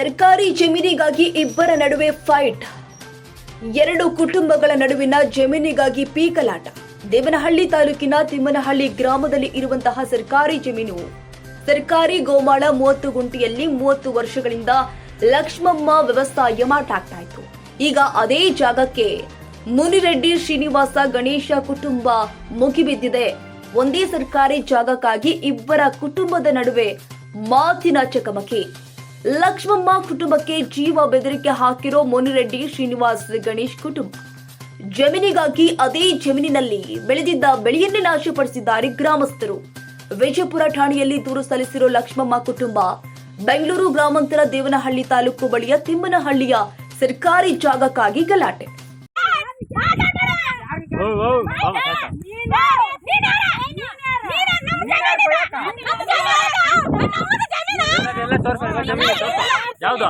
ಸರ್ಕಾರಿ ಜಮೀನಿಗಾಗಿ ಇಬ್ಬರ ನಡುವೆ ಫೈಟ್. ಎರಡು ಕುಟುಂಬಗಳ ನಡುವಿನ ಜಮೀನಿಗಾಗಿ ಪೀಕಲಾಟ. ದೇವನಹಳ್ಳಿ ತಾಲೂಕಿನ ತಿಮ್ಮನಹಳ್ಳಿ ಗ್ರಾಮದಲ್ಲಿ ಇರುವಂತಹ ಸರ್ಕಾರಿ ಜಮೀನು. ಸರ್ಕಾರಿ ಗೋಮಾಳ ಮೂವತ್ತು ಗುಂಟಿಯಲ್ಲಿ ಮೂವತ್ತು ವರ್ಷಗಳಿಂದ ಲಕ್ಷ್ಮಮ್ಮ ವ್ಯವಸಾಯ ಮಾಟಾಗ್ತಾ ಇತ್ತು ಈಗ ಅದೇ ಜಾಗಕ್ಕೆ ಮುನಿರೆಡ್ಡಿ ಶ್ರೀನಿವಾಸ ಗಣೇಶ ಕುಟುಂಬ ಮುಗಿಬಿದ್ದಿದೆ. ಒಂದೇ ಸರ್ಕಾರಿ ಜಾಗಕ್ಕಾಗಿ ಇಬ್ಬರ ಕುಟುಂಬದ ನಡುವೆ ಮಾತಿನ ಚಕಮಕಿ. ಲಕ್ಷ್ಮಮ್ಮ ಕುಟುಂಬಕ್ಕೆ ಜೀವ ಬೆದರಿಕೆ ಹಾಕಿರೋ ಮುನಿರೆಡ್ಡಿ ಶ್ರೀನಿವಾಸ್ ಗಣೇಶ್ ಕುಟುಂಬ ಜಮೀನಿಗಾಗಿ ಅದೇ ಜಮೀನಿನಲ್ಲಿ ಬೆಳೆದಿದ್ದ ಬೆಳೆಯನ್ನೇ ನಾಶಪಡಿಸಿದ್ದಾರೆ ಗ್ರಾಮಸ್ಥರು ವಿಜಯಪುರ ಠಾಣೆಯಲ್ಲಿ ದೂರು ಸಲ್ಲಿಸಿರೋ ಲಕ್ಷ್ಮಮ್ಮ ಕುಟುಂಬ ಬೆಂಗಳೂರು ಗ್ರಾಮಾಂತರ ದೇವನಹಳ್ಳಿ ತಾಲೂಕು ಬಳಿಯ ತಿಮ್ಮನಹಳ್ಳಿಯ ಸರ್ಕಾರಿ ಜಾಗಕ್ಕಾಗಿ ಗಲಾಟೆ ಯಾವ್ದು?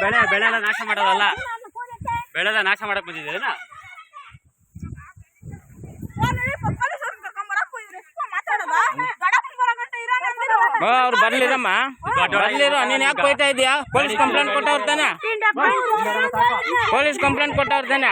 ಬೆಳೆ ಬೆಳೆ ಎಲ್ಲ ನಾಶ ಮಾಡೋದಲ್ಲ. ಬೆಳೆ ಎಲ್ಲ ನಾಶ ಮಾಡಕ್ ಬಂದಿದ್ದೇನಾ ಅವ್ರು ಬರ್ಲಿರಮ್ಮ ಬರ್ಲಿರು ನೀನ್ ಯಾಕೆ ಹೋಯ್ತಾ ಇದೀಯಾ ಪೊಲೀಸ್ ಕಂಪ್ಲೇಂಟ್ ಕೊಟ್ಟವ್ರ ತಾನೆ ಪೊಲೀಸ್ ಕಂಪ್ಲೇಂಟ್ ಕೊಟ್ಟವ್ರ ತಾನೆ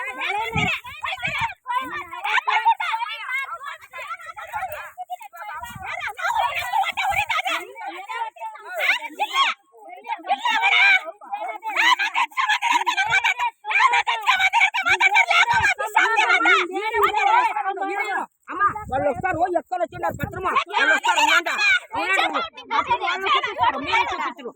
భద్రమా? వాళ్ళు వస్తారు ఉండండి ఉండండి అప్పుడు వాళ్ళు చూపిస్తారు మీరే చూపించరు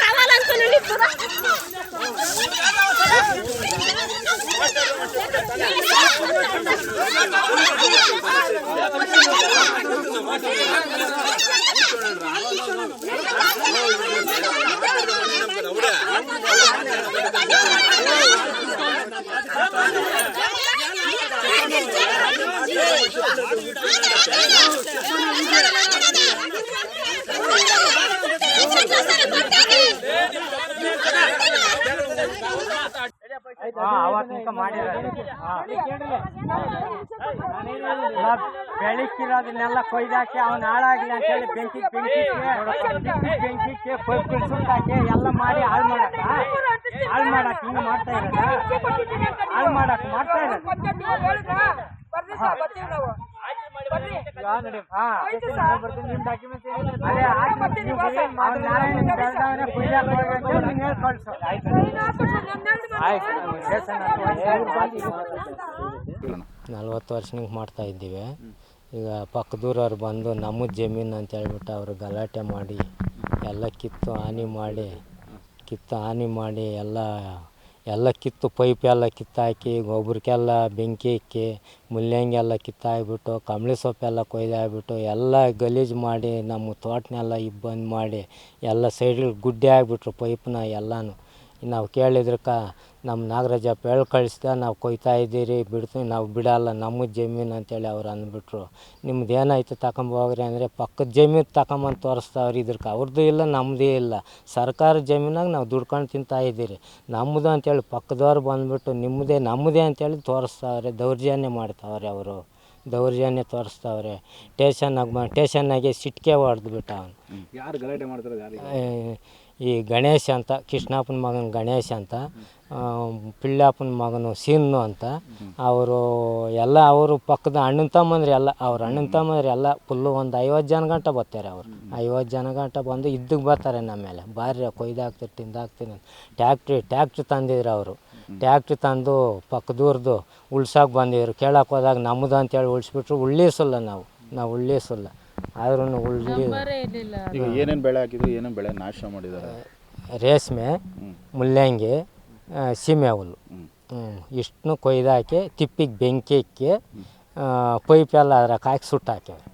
కావాలనుకున్నాను ఇప్పుడు ಬೆಳಿಕಿರೋದನ್ನೆಲ್ಲ ಕೊಯ್ದಾಕಿ ಅವ್ನ ಹಾಳಾಗ್ಲಿ ಅಂತ ಹೇಳಿ ಬೆಂಕಿ ಬೆಂಕಿ ಬೆಂಕಿಗೆ ಪೈಪ್ ಸುಟ್ಟಾಕಿ ಎಲ್ಲ ಮಾಡಿ ಹಾಳು ಮಾಡಕ ಹಾಳು ಮಾಡಕ್ ಹಿಂಗ್ ಮಾಡ್ತಾ ಇರೋದ ಹಾಳು ಮಾಡಕ್ ಮಾಡ್ತಾ ಇರೋದು ನಲ್ವತ್ತು ವರ್ಷನಿಗೆ ಮಾಡ್ತಾ ಇದ್ದೀವಿ. ಈಗ ಪಕ್ಕದೂರವ್ರು ಬಂದು ನಮ್ಮ ಜಮೀನು ಅಂತ ಹೇಳ್ಬಿಟ್ಟು ಅವರು ಗಲಾಟೆ ಮಾಡಿ ಎಲ್ಲ ಕಿತ್ತು ಹಾನಿ ಮಾಡಿ ಕಿತ್ತು ಹಾನಿ ಮಾಡಿ ಎಲ್ಲ ಎಲ್ಲ ಕಿತ್ತು ಪೈಪ್ ಎಲ್ಲ ಕಿತ್ತಾಕಿ, ಗೊಬ್ಬರಕ್ಕೆಲ್ಲ ಬೆಂಕಿ ಇಕ್ಕಿ ಮುಲ್ಲಂಗಿ ಕಿತ್ತಾಕ್ಬಿಟ್ಟು ಕಂಬಳಿ ಸೊಪ್ಪೆಲ್ಲ ಕೊಯ್ದಾಕ್ಬಿಟ್ಟು ಎಲ್ಲ ಗಲೀಜು ಮಾಡಿ ನಮ್ಮ ತೋಟನೆಲ್ಲ ಇಬ್ಬಂದು ಮಾಡಿ ಎಲ್ಲ ಸೈಡಿಗೆ ಗುಡ್ಡೆ ಆಗಿಬಿಟ್ರು ಪೈಪ್ನ ಎಲ್ಲನೂ. ನಾವು ಕೇಳಿದ್ರಕ್ಕ ನಮ್ಮ ನಾಗರಾಜಪ್ಪ ಹೇಳಿ ಕಳಿಸ್ದ ನಾವು ಕೊಯ್ತಾ ಇದ್ದೀರಿ ಬಿಡ್ತೀವಿ ನಾವು ಬಿಡಲ್ಲ ನಮ್ಮ ಜಮೀನು ಅಂತೇಳಿ ಅವ್ರು ಅಂದ್ಬಿಟ್ರು. ನಿಮ್ದು ಏನಾಯ್ತು ತಗೊಂಬೋಗ್ರಿ ಅಂದರೆ ಪಕ್ಕದ ಜಮೀನು ತಗೊಂಬಂದು ತೋರಿಸ್ತಾವ್ರಿ ಇದ್ರಕ್ಕೆ. ಅವ್ರದ್ದು ಇಲ್ಲ ನಮ್ಮದೇ ಇಲ್ಲ. ಸರ್ಕಾರ ಜಮೀನಾಗ ನಾವು ದುಡ್ಕೊಂಡು ತಿಂತಾ ಇದ್ದೀರಿ. ನಮ್ಮದು ಅಂತೇಳಿ ಪಕ್ಕದವ್ರು ಬಂದುಬಿಟ್ಟು ನಿಮ್ಮದೇ ನಮ್ಮದೇ ಅಂತೇಳಿ ತೋರಿಸ್ತಾವ್ರೆ ದೌರ್ಜನ್ಯ ಮಾಡ್ತಾವ್ರೆ ಅವರು. ದೌರ್ಜನ್ಯ ತೋರಿಸ್ತಾವ್ರೆ. ಟೇಷನ್ನಾಗ ಟೇಷನ್ನಾಗೆ ಸಿಟ್ಕೆ ಹೊಡೆದ್ಬಿಟ್ಟ ಅವನು. ಯಾರು ಗಲಾಟೆ ಮಾಡ್ತಾರೆ ಈ ಗಣೇಶ ಅಂತ, ಕೃಷ್ಣಪ್ಪನ ಮಗನ ಗಣೇಶ ಅಂತ ಪಿಳ್ಳಪ್ಪನ ಮಗನು ಸೀನು ಅಂತ, ಅವರು ಎಲ್ಲ ಅವರು ಪಕ್ಕದ ಅಣ್ಣನ ತಮ್ಮಂದ್ರೆ ಎಲ್ಲ, ಅವ್ರ ಅಣ್ಣನ ತಮ್ಮಂದ್ರೆ ಎಲ್ಲ ಫುಲ್ಲು ಒಂದು ಐವತ್ತು ಜನ ಗಂಟ ಬರ್ತಾರೆ ಅವರು. ಐವತ್ತು ಜನ ಗಂಟ ಬಂದು ಇದ್ದಕ್ಕೆ ಬರ್ತಾರೆ ನಮ್ಮ ಮೇಲೆ. ಬಾರ್ರಿ, ಕೊಯ್ದಾಕ್ತೀರಿ ತಿಂದಾಗ್ತೀನಿ ಟ್ಯಾಕ್ಟ್ರಿ ಟ್ಯಾಕ್ಟ್ರಿ ತಂದಿದ್ರು ಅವರು. ಟ್ಯಾಕ್ಟ್ರಿ ತಂದು ಪಕ್ಕದೂರ್ದು ಉಳ್ಸೋಕೆ ಬಂದಿದ್ರು. ಕೇಳಕ್ಕೆ ಹೋದಾಗ ನಮ್ಮದು ಅಂತೇಳಿ ಉಳಿಸ್ಬಿಟ್ರು. ಉಳ್ಳಿಸಲ್ಲ ನಾವು. ನಾವು ಉಳ್ಳಿಸಲ್ಲ. ಆದ್ರೂ ಉಳ್ಳಿ ಈಗ ಏನೇನು ಬೆಳೆ ಹಾಕಿದ್ರು ಏನೇನು ಬೆಳೆ ನಾಶ ಮಾಡಿದ್ದಾರೆ ರೇಷ್ಮೆ ಮುಲ್ಲಂಗಿ ಆ, ಸೀಮೆ ಹುಲ್ಲು ಇಷ್ಟನ್ನು ಕೊಯ್ದು ಹಾಕಿ ಕೊಯ್ದಾಕಿ ತಿಪ್ಪಿಗೆ ಬೆಂಕಿ ಇಕ್ಕಿ ಪೈಪ್ ಎಲ್ಲ ಅದ್ರಾಗ ಹಾಕಿ ಸುಟ್ಟು ಹಾಕ್ಯವ್ರಿ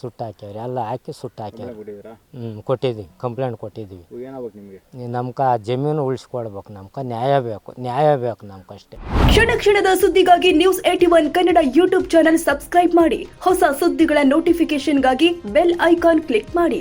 ಸುಟ್ಟು ಹಾಕ್ಯವ್ರಿ ಎಲ್ಲ ಹಾಕಿ ಸುಟ್ಟು ಹಾಕ್ಯವ್ರಿ ಕೊಟ್ಟಿದ್ದೀರಾ ಹ್ಞೂ ಕೊಟ್ಟಿದ್ದೀವಿ ಕಂಪ್ಲೇಂಟ್ ಕೊಟ್ಟಿದ್ದೀವಿ ಏನಾಗ್ಬೇಕು ನಿಮಗೆ? ನಮ್ಗೆ ಆ ಜಮೀನು ಉಳಿಸ್ಕೊಡ್ಬೇಕು ನಮ್ಗೆ ನ್ಯಾಯ ಬೇಕು ನ್ಯಾಯ ಬೇಕು ನಮ್ಗೆ ಅಷ್ಟೇ. ಕ್ಷಣ ಕ್ಷಣದ ಸುದ್ದಿಗಾಗಿ news eighty one Kannada YouTube channel subscribe ಮಾಡಿ. ಹೊಸ ಸುದ್ದಿಗಳ ನೋಟಿಫಿಕೇಶನ್ಗಾಗಿ ಬೆಲ್ ಐಕಾನ್ ಕ್ಲಿಕ್ ಮಾಡಿ.